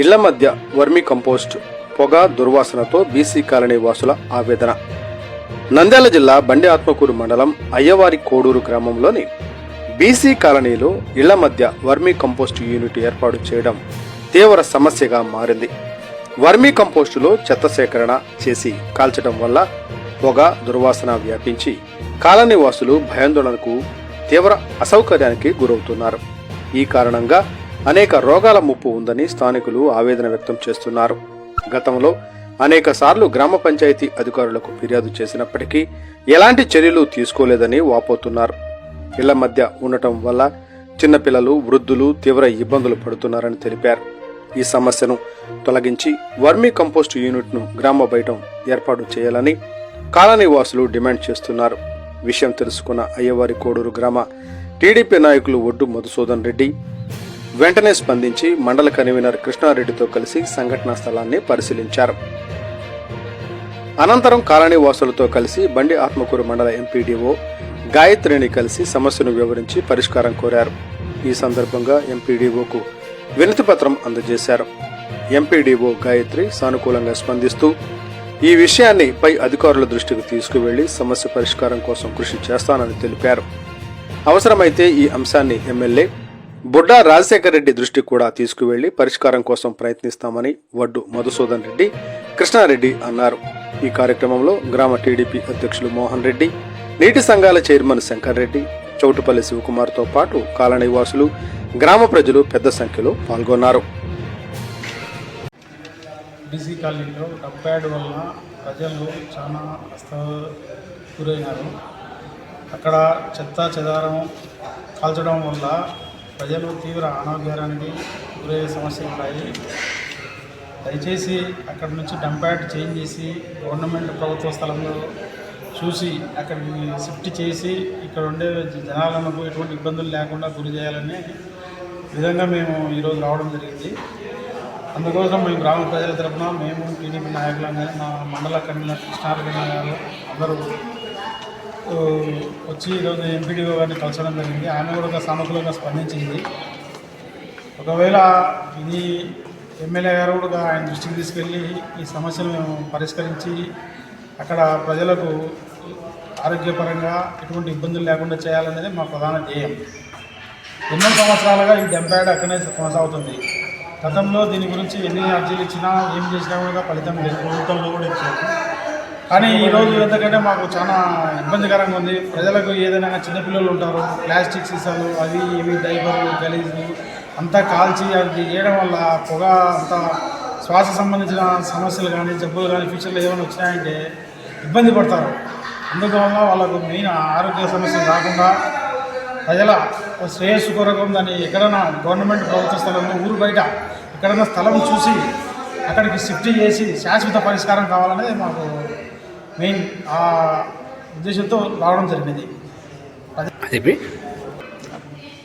ఇళ్ళ మధ్య వర్మి కంపోస్ట్ పొగ దుర్వాసనతో బీసీ కాలనీ వాసుల ఆవేదన. నంద్యాల జిల్లా బండి ఆత్మకూరు మండలం అయ్యవారి కోడూరు గ్రామంలోని బీసీ కాలనీలో ఇళ్ళ మధ్య వర్మీ కంపోస్ట్ యూనిట్ ఏర్పాటు చేయడం తీవ్ర సమస్యగా మారింది. వర్మీ కంపోస్టులో చెత్త సేకరణ చేసి కాల్చడం వల్ల పొగ దుర్వాసన వ్యాపించి కాలనీ వాసులు భయాందోళనకు తీవ్ర అసౌకర్యానికి గురవుతున్నారు. ఈ కారణంగా అనేక రోగాల ముప్పు ఉందని స్థానికులు ఆవేదన వ్యక్తం చేస్తున్నారు. గతంలో అనేక సార్లు గ్రామ పంచాయతీ అధికారులకు ఫిర్యాదు చేసినప్పటికీ ఎలాంటి చర్యలు తీసుకోలేదని వాపోతున్నారు. ఇళ్ళ మధ్య ఉండటం వల్ల చిన్నపిల్లలు వృద్ధులు తీవ్ర ఇబ్బందులు పడుతున్నారని తెలిపారు. ఈ సమస్యను తొలగించి వర్మీ కంపోస్ట్ యూనిట్ను గ్రామ బయట ఏర్పాటు చేయాలని కాలనీ వాసులు డిమాండ్ చేస్తున్నారు. విషయం తెలుసుకున్న అయ్యవారి కోడూరు గ్రామ టీడీపీ నాయకులు ఒడ్డు మధుసూదన్ రెడ్డి వెంటనే స్పందించి మండల కన్వీనర్ కృష్ణారెడ్డితో కలిసి సంఘటనా స్థలాన్ని పరిశీలించారు. అనంతరం కాలనీ వాసులతో కలిసి బండి ఆత్మకూరు మండల ఎంపీడీఓ గాయత్రిని కలిసి సమస్యను వివరించి పరిష్కారం కోరారు. ఈ సందర్భంగా ఎంపీడీఓకు వినతి పత్రం అందజేశారు. ఎంపీడీఓ గాయత్రి సానుకూలంగా స్పందిస్తూ ఈ విషయాన్ని పై అధికారుల దృష్టికి తీసుకువెళ్ళి సమస్య పరిష్కారం కోసం కృషి చేస్తానని తెలిపారు. అవసరమైతే ఈ అంశాన్ని ఎమ్మెల్యే బుడ్డా రాజశేఖర రెడ్డి దృష్టికి కూడా తీసుకువెళ్ళి పరిష్కారం కోసం ప్రయత్నిస్తామని వడ్డు మధుసూదన్ రెడ్డి కృష్ణారెడ్డి అన్నారు. ఈ కార్యక్రమంలో గ్రామ టీడీపీ అధ్యక్షులు మోహన్ రెడ్డి నీటి సంఘాల చైర్మన్ శంకర్ రెడ్డి చౌటుపల్లి శివకుమార్తో పాటు కాలనీ వాసులు గ్రామ ప్రజలు పెద్ద సంఖ్యలో పాల్గొన్నారు. బీసీ కాలనీలో డబ్బ్యాడ్ వలన ప్రజలు చాలా గురైనారు అక్కడ చెత్త చెదారం కాల్చడం వల్ల ప్రజలు తీవ్ర అనారోగ్యానికి గురయ్యే సమస్యలు ఉన్నాయి. దయచేసి అక్కడ నుంచి డంపాట్ చేంజ్ చేసి గవర్నమెంట్ ప్రభుత్వ స్థలంలో చూసి అక్కడికి షిఫ్ట్ చేసి ఇక్కడ ఉండే జనాలకు ఎటువంటి ఇబ్బందులు లేకుండా గురి చేయాలని విధంగా మేము ఈరోజు రావడం జరిగింది. అందుకోసం మేము గ్రామ ప్రజల తరపున మేము టీడీపీ నాయకులం కానీ మా మండల కన్వీనర్ కృష్ణారెడ్డి గారు అందరూ వచ్చి ఈరోజు ఎంపీడీఓ గారిని కలచడం జరిగింది. ఆమె కూడా సానుకూలంగా స్పందించింది. ఒకవేళ ఇది ఎమ్మెల్యే గారు కూడా ఆయన దృష్టికి తీసుకెళ్ళి ఈ సమస్యను మేము పరిష్కరించి అక్కడ ప్రజలకు ఆరోగ్యపరంగా ఎటువంటి ఇబ్బందులు లేకుండా చేయాలనేది మా ప్రధాన ధ్యేయం. ఎన్నో సంవత్సరాలుగా ఈ డెంపాడ్ అక్కడనే కొనసాగుతుంది. గతంలో దీని గురించి ఎన్ని అర్జీలు ఇచ్చినా ఏం చేసినా కూడా ఫలితం లేదు. ప్రభుత్వంలో కూడా ఇచ్చారు కానీ ఈరోజు ఎందుకంటే మాకు చాలా ఇబ్బందికరంగా ఉంది. ప్రజలకు ఏదైనా చిన్నపిల్లలు ఉంటారు ప్లాస్టిక్ సీసాలు అవి ఇవి డైపర్లు గలీజులు అంతా కాల్చి అది చేయడం వల్ల పొగ అంతా శ్వాస సంబంధించిన సమస్యలు కానీ జబ్బులు కానీ ఫ్యూచర్లో ఏమైనా వచ్చినాయంటే ఇబ్బంది పడతారు. అందువల్ల వాళ్ళకు మెయిన్ ఆరోగ్య సమస్యలు రాకుండా ప్రజల శ్రేయస్సు కొరకు దాన్ని ఎక్కడైనా గవర్నమెంట్ ప్రభుత్వ స్థలంలో ఊరు బయట ఎక్కడైనా స్థలం చూసి అక్కడికి షిఫ్ట్ చేసి శాశ్వత పరిష్కారం కావాలనేది మాకు మెయిన్ ఆ ఉద్దేశంతో రావడం జరిగింది. చెప్పి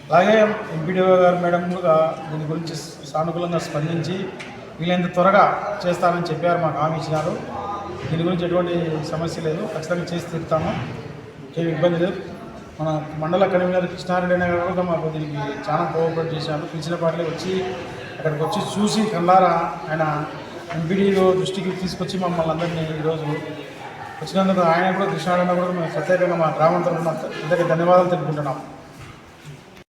అలాగే ఎంపీడీఓ గారు మేడం కూడా దీని గురించి సానుకూలంగా స్పందించి వీలైనంత త్వరగా చేస్తానని చెప్పారు మాకు హామీ ఇచ్చినారు. దీని గురించి ఎటువంటి సమస్య లేదు. ఖచ్చితంగా చేసి తీరుతాము. ఏమి ఇబ్బంది లేదు. మన మండల కన్వీనర్ కృష్ణారెడ్డి అనే గారు కూడా మాకు దీనికి చాలా కోఆపరేట్ చేశారు. పిలిచిన పాటలే వచ్చి అక్కడికి వచ్చి చూసి కల్లారా ఆయన ఎంపీడీఓ దృష్టికి తీసుకొచ్చి మమ్మల్ని అందరినీ ఈరోజు వచ్చినందుకు ఆయన కూడా కృష్ణానంద కూడా మేము ప్రత్యేకంగా మా గ్రామం తరఫున ప్రత్యేక ధన్యవాదాలు తెలుపుకుంటున్నాం.